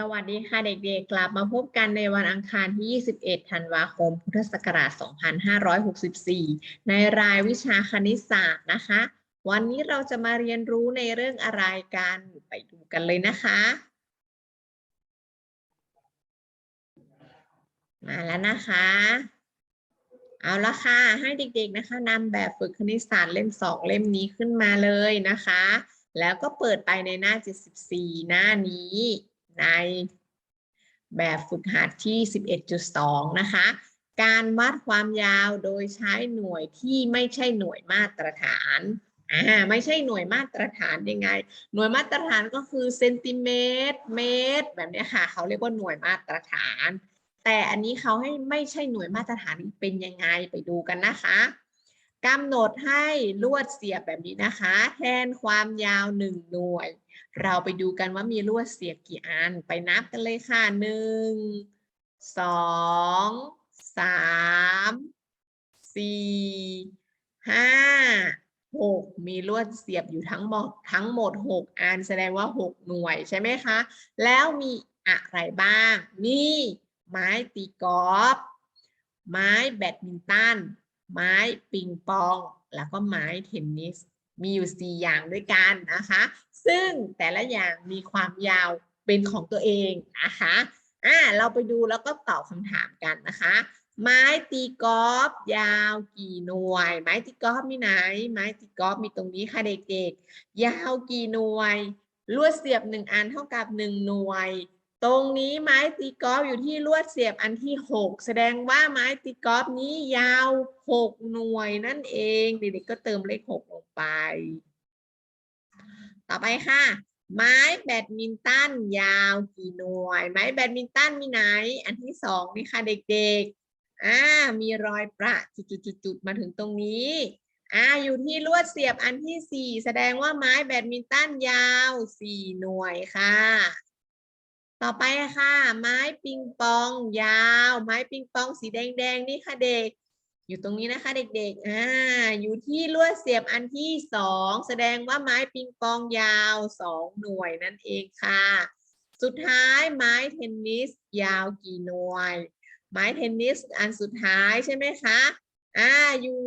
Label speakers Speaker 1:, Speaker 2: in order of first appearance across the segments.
Speaker 1: สวัสดีค่ะเด็กๆ กลับมาพบกันในวันอังคารที่ 21 ธันวาคม พุทธศักราช 2564 ในรายวิชาคณิตศาสตร์นะคะ วันนี้เราจะมาเรียนรู้ในเรื่องอะไรกัน ไปดูกันเลยนะคะ มาแล้วนะคะ เอาละค่ะ ให้เด็กๆนะคะนำแบบฝึกคณิตศาสตร์เล่มสองเล่มนี้ขึ้นมาเลยนะคะ แล้วก็เปิดไปในหน้า 74 หน้านี้ ในแบบฝึกหัดที่ 11.2 นะคะ การวัดความยาวโดยใช้หน่วยที่ไม่ใช่หน่วยมาตรฐานอ่าไม่ใช่หน่วยมาตรฐานยังไง หน่วยมาตรฐานก็คือเซนติเมตร เมตร แบบนี้ค่ะ เขาเรียกว่าหน่วยมาตรฐาน แต่อันนี้เขาให้ไม่ใช่หน่วยมาตรฐานเป็นยังไงไปดูกันนะคะ กำหนดให้ลวดเสียบแบบนี้นะคะ แทนความยาวหนึ่งหน่วย เราไปดูกันว่ามีลวดเสียบกี่อัน ไปนับกันเลยค่ะหนึ่งสองสามสี่ห้าหกมีลวดเสียบอยู่ทั้งหมดทั้งหมดหกอันแสดงว่าหกหน่วยใช่ไหมคะ แล้วมีอะไรบ้างมีไม้ตีกอล์ฟไม้แบดมินตัน ไม้ปิงปอง แล้วก็ไม้เทนนิส มีอยู่สี่อย่างด้วยกันนะคะ ซึ่งแต่ละอย่างมีความยาวเป็นของตัวเองนะคะอ่าเราไปดูแล้วก็ตอบคำถามกันนะคะ ไม้ตีกอล์ฟยาวกี่หน่วย ไม้ตีกอล์ฟมีไหน ไม้ตีกอล์ฟมีตรงนี้ค่ะเด็กๆ ยาวกี่หน่วย ลวดเสียบหนึ่งอันเท่ากับหนึ่งหน่วย ตรงนี้ไม้ตีกอล์ฟอยู่ที่ลวดเสียบอันที่หกแสดงว่าไม้ตีกอล์ฟนี้ยาวหกหน่วยนั่นเอง เด็กๆก็เติมเลขหกลงไป ต่อไปค่ะ ไม้แบดมินตันยาวกี่หน่วย ไม้แบดมินตันมีไหน อันที่สองนี่ค่ะเด็กๆอ่ามีรอยประจุดๆๆมาถึงตรงนี้อ่าอยู่ที่ลวดเสียบอันที่สี่แสดงว่าไม้แบดมินตันยาวสี่หน่วยค่ะ ต่อไปค่ะ ไม้ปิงปองยาว ไม้ปิงปองสีแดงๆนี่ค่ะเด็ก อยู่ตรงนี้นะคะ เด็กๆอ่าอยู่ที่ลวดเสียบอันที่สองแสดงว่าไม้ปิงปองยาวสองหน่วยนั่นเองค่ะ สุดท้ายไม้เทนนิสยาวกี่หน่วย ไม้เทนนิสอันสุดท้ายใช่ไหมคะอ่าอยู่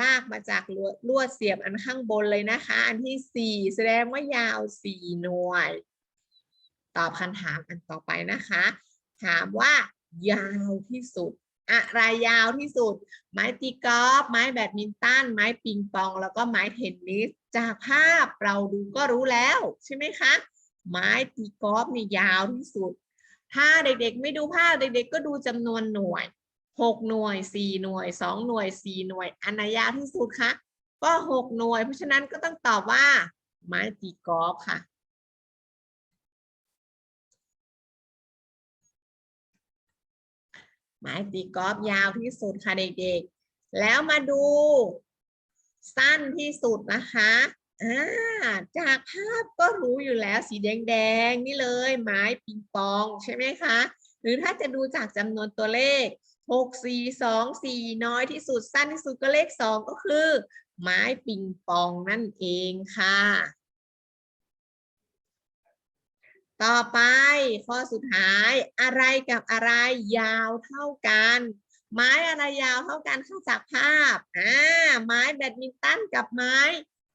Speaker 1: ลากมาจากลวดลวดเสียบอันข้างบนเลยนะคะ อันที่สี่แสดงว่ายาวสี่หน่วย ตอบคำถามอันต่อไปนะคะ ถามว่ายาวที่สุด อะไรยาวที่สุด ไม้ตีกอล์ฟไม้แบดมินตันไม้ปิงปอง แล้วก็ไม้เทนนิสจากภาพเราดูก็รู้แล้วใช่ไหมคะ ไม้ตีกอล์ฟนี่ยาวที่สุด ถ้าเด็กๆ ไม่ดูภาพเด็กๆ ก็ดูจำนวนหน่วยหกหน่วยสี่หน่วยสองหน่วยสี่หน่วย อันไหนยาวที่สุดคะก็หกหน่วย เพราะฉะนั้นก็ต้องตอบว่าไม้ตีกอล์ฟค่ะ ไม้ตีกอล์ฟยาวที่สุดค่ะเด็กๆ แล้วมาดูสั้นที่สุดนะคะอ่าจากภาพก็รู้อยู่แล้วสีแดงๆนี่เลย ไม้ปิงปองใช่ไหมคะ หรือถ้าจะดูจากจำนวนตัวเลขหกสี่สองสี่น้อยที่สุดสั้นที่สุดก็เลขสองก็คือ ไม้ปิงปองนั่นเองค่ะ ต่อไปข้อสุดท้ายอะไรกับอะไรยาวเท่ากัน ไม้อะไรยาวเท่ากันค่ะจากภาพอ่าไม้แบดมินตันกับไม้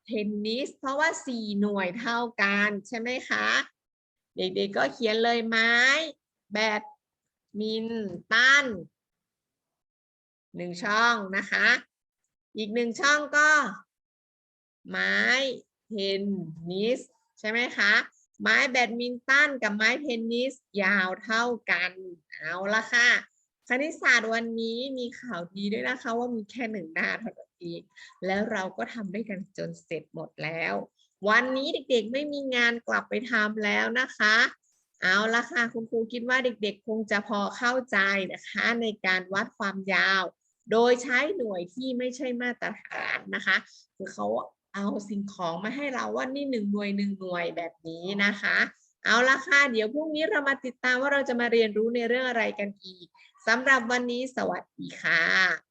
Speaker 1: เทนนิส เพราะว่าสี่หน่วยเท่ากันใช่ไหมคะ เด็กๆก็เขียนเลยไม้ แบดมินตันหนึ่งช่องนะคะ อีกหนึ่งช่องก็ ไม้เทนนิส ใช่ไหมคะ ไม้แบดมินตันกับไม้เทนนิสยาวเท่ากัน เอาละค่ะ คณิตศาสตร์วันนี้มีข่าวดีด้วยนะคะว่ามีแค่หนึ่งหน้าเท่านั้นเองแล้วเราก็ทำด้วยกันจนเสร็จหมดแล้ว วันนี้เด็กๆไม่มีงานกลับไปทำแล้วนะคะ เอาละค่ะคุณครูคิดว่าเด็กๆ คงจะพอเข้าใจนะคะในการวัดความยาว โดยใช้หน่วยที่ไม่ใช่มาตรฐานนะคะ คือเขา เอาสิ่งของมาให้เราว่านี่หนึ่งหน่วยหนึ่งหน่วยแบบนี้นะคะ เอาละค่ะ เดี๋ยวพรุ่งนี้เรามาติดตามว่าเราจะมาเรียนรู้ในเรื่องอะไรกันอีกสำหรับวันนี้สวัสดีค่ะ